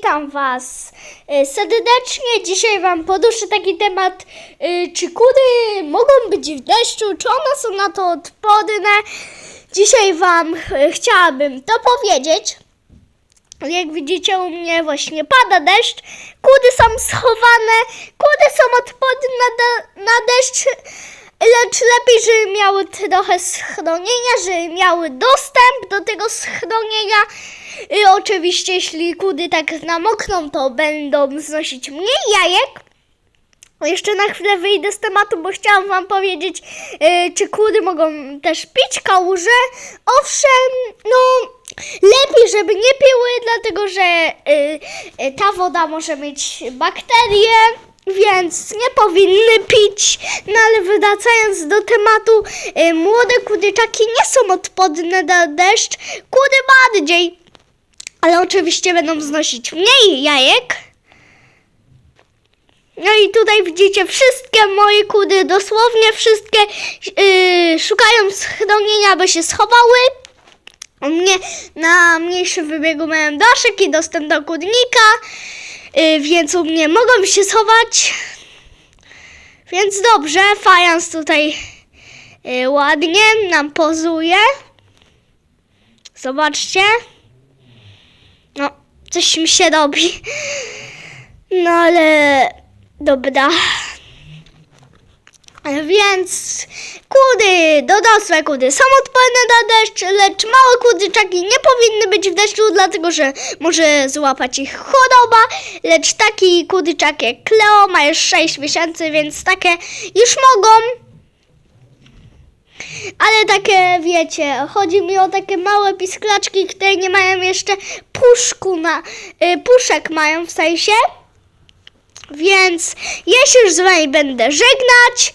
witam Was e, serdecznie. Dzisiaj Wam poduszę taki temat, e, czy kury mogą być w deszczu, czy one są na to odporne. Dzisiaj Wam e, chciałabym to powiedzieć. Jak widzicie u mnie właśnie pada deszcz, kury są schowane, kury są odporne na deszcz, lecz lepiej, żeby miały trochę schronienia, żeby miały dostęp do tego schronienia. I oczywiście, jeśli kury tak namokną, to będą znosić mniej jajek. Jeszcze na chwilę wyjdę z tematu, bo chciałam Wam powiedzieć, e, czy kury mogą też pić kałuże. Owszem, no lepiej, żeby nie piły, dlatego że e, e, ta woda może mieć bakterie, więc nie powinny pić. No ale wracając do tematu, e, młode kurczaki nie są odporne na deszcz, kury bardziej. Ale oczywiście będą znosić mniej jajek. No i tutaj widzicie wszystkie moje kury, dosłownie wszystkie yy, szukają schronienia, aby się schowały. U mnie na mniejszym wybiegu miałem daszek i dostęp do kurnika, yy, więc u mnie mogą się schować. Więc dobrze, fajans tutaj yy, ładnie nam pozuje. Zobaczcie. No, coś mi się robi. No ale dobra. Więc kury, dorosłe kury są odporne na deszcz, lecz małe kurczaki nie powinny być w deszczu, dlatego że może złapać ich choroba, lecz taki kurczak jak Cleo ma już 6 miesięcy, więc takie już mogą. Ale takie, wiecie, chodzi mi o takie małe pisklaczki, które nie mają jeszcze puszku na, y, puszek mają w sensie. Więc ja się już z wami będę żegnać